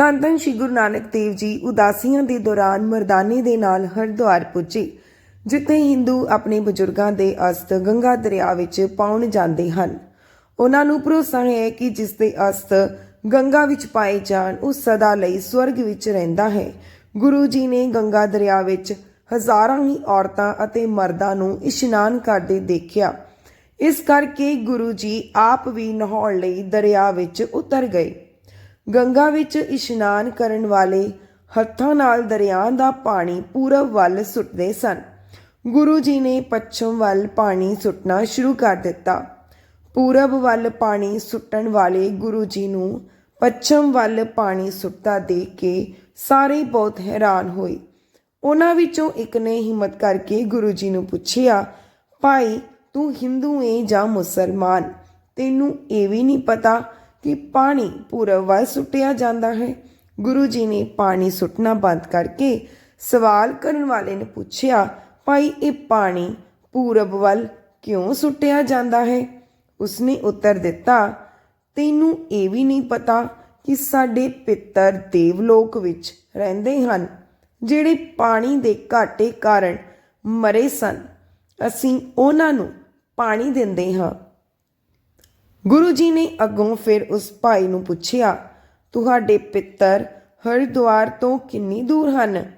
ਧੰਨ ਧੰਨ ਸ਼੍ਰੀ ਗੁਰੂ ਨਾਨਕ ਦੇਵ ਜੀ ਉਦਾਸੀਆਂ ਦੇ ਦੌਰਾਨ ਮਰਦਾਨੇ ਦੇ ਨਾਲ ਹਰਿਦੁਆਰ ਪੁੱਜੇ, ਜਿੱਥੇ ਹਿੰਦੂ ਆਪਣੇ ਬਜ਼ੁਰਗਾਂ ਦੇ ਅਸਥ ਗੰਗਾ ਦਰਿਆ ਵਿੱਚ ਪਾਉਣ ਜਾਂਦੇ ਹਨ। ਉਹਨਾਂ ਨੂੰ ਭਰੋਸਾ ਹੈ ਕਿ ਜਿਸ ਦੇ ਅਸਥ ਗੰਗਾ ਵਿੱਚ ਪਾਏ ਜਾਣ, ਉਹ ਸਦਾ ਲਈ ਸਵਰਗ ਵਿੱਚ ਰਹਿੰਦਾ ਹੈ। ਗੁਰੂ ਜੀ ਨੇ ਗੰਗਾ ਦਰਿਆ ਵਿੱਚ ਹਜ਼ਾਰਾਂ ਹੀ ਔਰਤਾਂ ਅਤੇ ਮਰਦਾਂ ਨੂੰ ਇਸ਼ਨਾਨ ਕਰਦੇ ਦੇਖਿਆ। ਇਸ ਕਰਕੇ ਗੁਰੂ ਜੀ ਆਪ ਵੀ ਨਹਾਉਣ ਲਈ ਦਰਿਆ ਵਿੱਚ ਉਤਰ ਗਏ। ਗੰਗਾ ਵਿੱਚ ਇਸ਼ਨਾਨ ਕਰਨ ਵਾਲੇ ਹੱਥਾਂ ਨਾਲ ਦਰਿਆ ਦਾ ਪਾਣੀ ਪੂਰਬ ਵੱਲ ਸੁੱਟਦੇ ਸਨ। ਗੁਰੂ ਜੀ ਨੇ ਪੱਛਮ ਵੱਲ ਪਾਣੀ ਸੁੱਟਣਾ ਸ਼ੁਰੂ ਕਰ ਦਿੱਤਾ। ਪੂਰਬ ਵੱਲ ਪਾਣੀ ਸੁੱਟਣ ਵਾਲੇ ਗੁਰੂ ਜੀ ਨੂੰ ਪੱਛਮ ਵੱਲ ਪਾਣੀ ਸੁੱਟਦਾ ਦੇਖ ਕੇ ਸਾਰੇ ਬਹੁਤ ਹੈਰਾਨ ਹੋਏ। ਉਹਨਾਂ ਵਿੱਚੋਂ ਇੱਕ ਨੇ ਹਿੰਮਤ ਕਰਕੇ ਗੁਰੂ ਜੀ ਨੂੰ ਪੁੱਛਿਆ, ਭਾਈ, ਤੂੰ ਹਿੰਦੂ ਏ ਜਾਂ ਮੁਸਲਮਾਨ? ਤੈਨੂੰ ਇਹ ਵੀ ਨਹੀਂ ਪਤਾ ਕਿ ਪਾਣੀ ਪੂਰਬ ਵੱਲ ਸੁੱਟਿਆ ਜਾਂਦਾ ਹੈ। ਗੁਰੂ ਜੀ ਨੇ ਪਾਣੀ ਸੁੱਟਣਾ ਬੰਦ ਕਰਕੇ ਸਵਾਲ ਕਰਨ ਵਾਲੇ ਨੇ ਪੁੱਛਿਆ, ਭਾਈ, ਇਹ ਪਾਣੀ ਪੂਰਬ ਵੱਲ ਕਿਉਂ ਸੁੱਟਿਆ ਜਾਂਦਾ ਹੈ? ਉਸਨੇ ਉੱਤਰ ਦਿੱਤਾ, ਤੈਨੂੰ ਇਹ ਵੀ ਨਹੀਂ ਪਤਾ ਕਿ ਸਾਡੇ ਪਿੱਤਰ ਦੇਵਲੋਕ ਵਿੱਚ ਰਹਿੰਦੇ ਹਨ, ਜਿਹੜੇ ਪਾਣੀ ਦੇ ਘਾਟੇ ਕਾਰਨ ਮਰੇ ਸਨ। ਅਸੀਂ ਉਹਨਾਂ ਨੂੰ ਪਾਣੀ ਦਿੰਦੇ ਹਾਂ। ਗੁਰੂ ਜੀ ਨੇ ਅੱਗੋਂ ਫਿਰ ਉਸ ਭਾਈ ਨੂੰ ਪੁੱਛਿਆ, ਤੁਹਾਡੇ ਪਿੱਤਰ ਹਰਿਦੁਆਰ ਤੋਂ ਕਿੰਨੀ ਦੂਰ ਹਨ?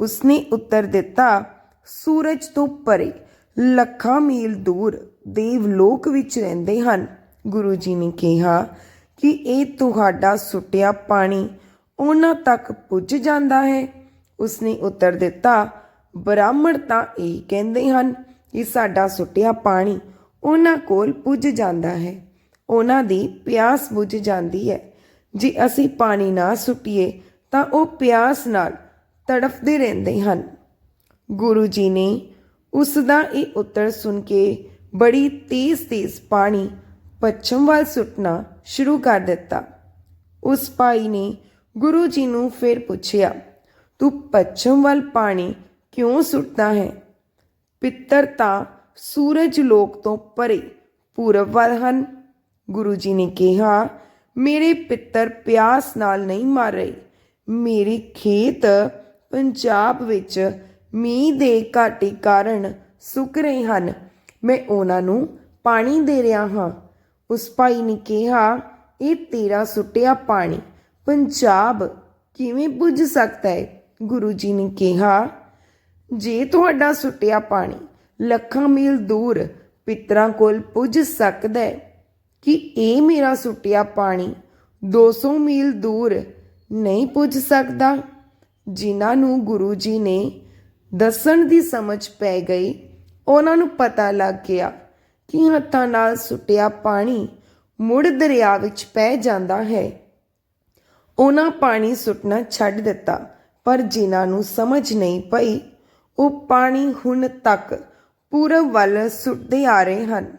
ਉਸਨੇ ਉੱਤਰ ਦਿੱਤਾ, ਸੂਰਜ ਤੋਂ ਪਰੇ, ਲੱਖਾਂ ਮੀਲ ਦੂਰ ਦੇਵ ਲੋਕ ਵਿੱਚ ਰਹਿੰਦੇ ਹਨ। ਗੁਰੂ ਜੀ ਨੇ ਕਿਹਾ, ਕਿ ਇਹ ਤੁਹਾਡਾ ਸੁੱਟਿਆ ਪਾਣੀ ਉਹਨਾਂ ਤੱਕ ਪੁੱਜ ਜਾਂਦਾ ਹੈ? ਉਸਨੇ ਉੱਤਰ ਦਿੱਤਾ, ਬ੍ਰਾਹਮਣ ਤਾਂ ਇਹ ਕਹਿੰਦੇ ਹਨ ਕਿ ਸਾਡਾ ਸੁੱਟਿਆ ਪਾਣੀ ਉਹਨਾਂ ਕੋਲ ਪੁੱਜ ਜਾਂਦਾ ਹੈ। ਉਹਨਾਂ ਦੀ ਪਿਆਸ ਬੁੱਝ ਜਾਂਦੀ ਹੈ। ਜੇ ਅਸੀਂ ਪਾਣੀ ਨਾ ਸੁੱਟੀਏ, ਤਾਂ ਉਹ ਪਿਆਸ ਨਾਲ ਤੜਫਦੇ ਰਹਿੰਦੇ ਹਨ। ਗੁਰੂ ਜੀ ਨੇ ਉਸ ਦਾ ਇਹ ਉੱਤਰ ਸੁਣ ਕੇ ਬੜੀ ਤੇਜ਼-ਤੇਜ਼ ਪਾਣੀ ਪੱਛਮ ਵੱਲ ਸੁੱਟਣਾ ਸ਼ੁਰੂ ਕਰ ਦਿੱਤਾ। ਉਸ ਭਾਈ ਨੇ ਗੁਰੂ ਜੀ ਨੂੰ ਫਿਰ ਪੁੱਛਿਆ, ਤੂੰ ਪੱਛਮ ਵੱਲ ਪਾਣੀ ਕਿਉਂ ਸੁੱਟਦਾ ਹੈ? ਪਿੱਤਰ ਤਾਂ ਸੂਰਜ ਲੋਕ ਤੋਂ ਪਰੇ ਪੂਰਬ ਵੱਲ ਹਨ। ਗੁਰੂ ਜੀ ਨੇ ਕਿਹਾ, ਮੇਰੇ ਪਿੱਤਰ ਪਿਆਸ ਨਾਲ ਨਹੀਂ ਮਰ ਰਹੇ। ਮੇਰੇ ਖੇਤ ਪੰਜਾਬ ਵਿੱਚ ਮੀਂਹ ਦੇ ਘਾਟੇ ਕਾਰਨ ਸੁੱਕ ਰਹੇ ਹਨ। ਮੈਂ ਉਹਨਾਂ ਨੂੰ ਪਾਣੀ ਦੇ ਰਿਹਾ ਹਾਂ। ਉਸ ਭਾਈ ਨੇ ਕਿਹਾ, ਇਹ ਤੇਰਾ ਸੁੱਟਿਆ ਪਾਣੀ। ਪੰਜਾਬ ਕਿਵੇਂ ਪੁੱਜ ਸਕਦਾ ਹੈ? ਗੁਰੂ ਜੀ ਨੇ ਕਿਹਾ, ਜੇ ਤੁਹਾਡਾ ਸੁੱਟਿਆ ਪਾਣੀ, ਲੱਖਾਂ ਮੀਲ ਦੂਰ ਪਿਤਰਾਂ ਕੋਲ ਪੁੱਜ ਸਕਦਾ ਹੈ। ਕਿ ਇਹ ਮੇਰਾ ਸੁੱਟਿਆ ਪਾਣੀ 200 ਮੀਲ ਦੂਰ ਨਹੀਂ ਪੁੱਜ ਸਕਦਾ, ਜਿਨ੍ਹਾਂ ਨੂੰ ਗੁਰੂ ਜੀ ਨੇ ਦੱਸਣ ਦੀ ਸਮਝ ਪੈ ਗਈ। ਉਹਨਾਂ ਨੂੰ ਪਤਾ ਲੱਗ ਗਿਆ ਕਿ ਹੱਥਾਂ ਨਾਲ ਸੁੱਟਿਆ ਪਾਣੀ ਮੁੜ ਦਰਿਆ ਵਿੱਚ ਪੈ ਜਾਂਦਾ ਹੈ। ਉਹਨਾਂ ਪਾਣੀ ਸੁੱਟਣਾ ਛੱਡ ਦਿੱਤਾ, ਪਰ ਜਿਨ੍ਹਾਂ ਨੂੰ ਸਮਝ ਨਹੀਂ ਪਈ, ਉਹ ਪਾਣੀ ਹੁਣ ਤੱਕ ਪੂਰਬ ਵੱਲ ਸੁੱਟਦੇ ਆ ਰਹੇ ਹਨ।